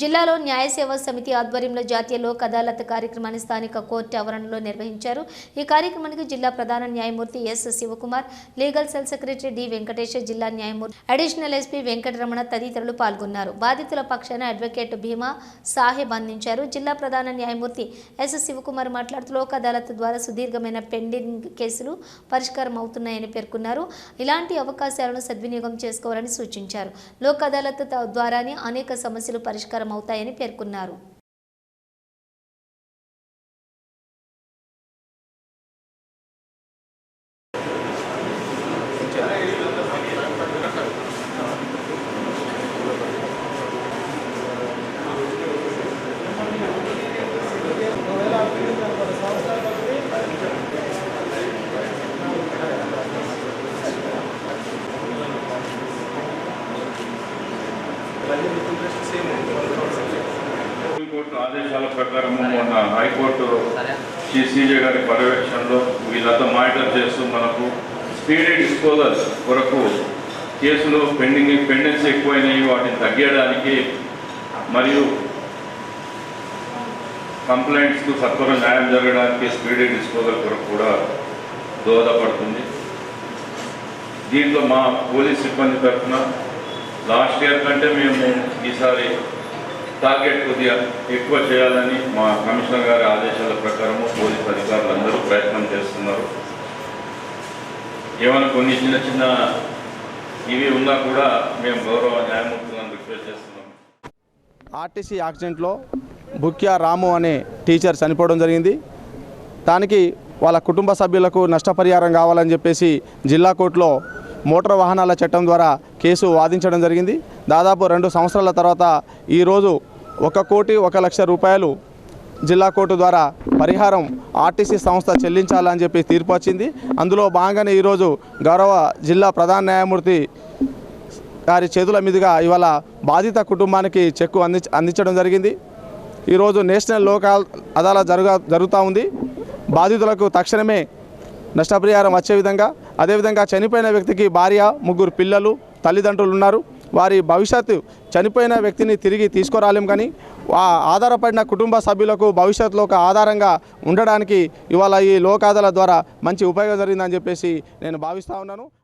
జిల్లాలో న్యాయ సేవా సమితి ఆధ్వర్యంలో జాతీయ లోక్ అదాలత్ కార్యక్రమాన్ని స్థానిక కోర్టు ఆవరణలో నిర్వహించారు. ఈ కార్యక్రమానికి జిల్లా ప్రధాన న్యాయమూర్తి S Sivakumar legal cell secretary D Venkateswara జిల్లా న్యాయమూర్తి అడిషనల్ ఎస్పీ వెంకటరమణ తదితరులు పాల్గొన్నారు. బాధితుల పక్షాన అడ్వకేట్ భీమా సాహెబ్ అందించారు. జిల్లా ప్రధాన న్యాయమూర్తి ఎస్ శివకుమార్ మాట్లాడుతూ లోక్ అదాలత్ ద్వారా సుదీర్ఘమైన పెండింగ్ కేసులు పరిష్కారం అవుతున్నాయని పేర్కొన్నారు. ఇలాంటి అవకాశాలను సద్వినియోగం చేసుకోవాలని సూచించారు. లోక్ అదాలత్ ద్వారానే అనేక సమస్యలు పరిష్కారం అవుతాయని పేర్కొన్నారు Gracias. ఆదేశాల ప్రకారము మొన్న హైకోర్టు సిసిజే గారి పర్యవేక్షణలో వీళ్ళంతా మానిటర్ చేస్తూ మనకు స్పీడీ డిస్పోజల్ కొరకు కేసులు పెండింగ్ పెండెన్స్ ఎక్కువైనాయి వాటిని తగ్గించడానికి మరియు కంప్లైంట్స్కు సత్వర న్యాయం జరగడానికి స్పీడీ డిస్పోజల్ కొరకు కూడా దోహదపడుతుంది. దీంట్లో మా పోలీస్ సిబ్బంది తరఫున లాస్ట్ ఇయర్ కంటే మేము ఈసారి టార్గెట్ కొద్దిగా ఎక్కువ చేయాలని మా కమిషనర్ గారి ఆదేశాల ప్రకారము పోలీస్ అధికారులందరూ ప్రయత్నం చేస్తున్నారు. ఏమైనా కొన్ని చిన్న చిన్న ఇవి ఉన్నా కూడా మేము గౌరవ న్యాయమూర్తులను రిక్వెస్ట్ చేస్తున్నాం ఆర్టీసీ యాక్సిడెంట్లో బుక్యా రాము అనే టీచర్ చనిపోవడం జరిగింది. దానికి వాళ్ళ కుటుంబ సభ్యులకు నష్టపరిహారం కావాలని చెప్పేసి జిల్లా కోర్టులో మోటార్ వాహనాల చట్టం ద్వారా కేసు వాదించడం జరిగింది. దాదాపు రెండు సంవత్సరాల తర్వాత ఈరోజు ఒక కోటి ఒక లక్ష రూపాయలు జిల్లా కోర్టు ద్వారా పరిహారం ఆర్టీసీ సంస్థ చెల్లించాలని చెప్పి తీర్పు వచ్చింది. అందులో భాగంగానే ఈరోజు గౌరవ జిల్లా ప్రధాన న్యాయమూర్తి గారి చేతుల మీదుగా ఇవాళ బాధిత కుటుంబానికి చెక్కు అంది అందించడం జరిగింది. ఈరోజు నేషనల్ లోకల్ అదాలత్ జరుగా జరుగుతూ ఉంది. బాధితులకు తక్షణమే నష్టపరిహారం వచ్చే విధంగా అదేవిధంగా చనిపోయిన వ్యక్తికి భార్య ముగ్గురు పిల్లలు తల్లిదండ్రులు ఉన్నారు. వారి భవిష్యత్తు చనిపోయిన వ్యక్తిని తిరిగి తీసుకురాలేం కానీ ఆ ఆధారపడిన కుటుంబ సభ్యులకు భవిష్యత్తులో ఒక ఆధారంగా ఉండడానికి ఇవాళ ఈ లోక్ ద్వారా మంచి ఉపయోగం జరిగిందని చెప్పేసి నేను భావిస్తూ ఉన్నాను.